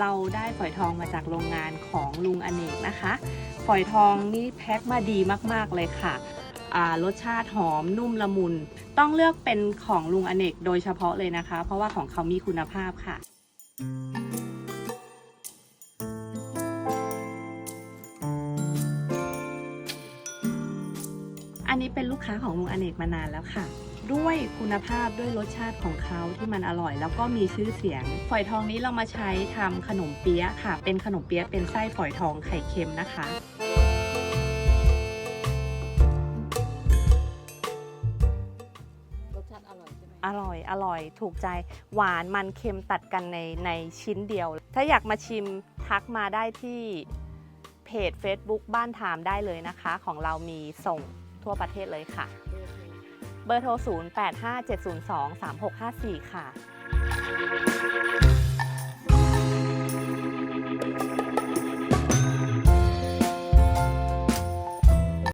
เราได้ฝอยทองมาจากโรงงานของลุงอเนกนะคะ ฝอยทองนี่แพ็คมาดีมากๆเลยค่ะรสชาติหอมนุ่มละมุน ต้องเลือกเป็นของลุงอเนกโดยเฉพาะเลยนะคะ เพราะว่าของเขามีคุณภาพค่ะ อันนี้เป็นลูกค้าของลุงอเนกมานานแล้วค่ะ ด้วยคุณภาพด้วยรสชาติของเขาที่มันอร่อย แล้วก็มีชื่อเสียง ฝอยทองนี้เรามาใช้ทำขนมเปี๊ยะค่ะ เป็นขนมเปี๊ยะเป็นไส้ฝอยทองไข่เค็มนะคะรสชาติอร่อยใช่ไหมอร่อย อร่อย ถูกใจ หวาน มัน เค็ม ตัดกันในในชิ้นเดียว ถ้าอยากมาชิมทักมาได้ที่เพจ Facebook บ้านถามได้เลยนะคะ ของเรามีส่งทั่วประเทศเลยค่ะ เบอร์โทร 0857023654 ค่ะ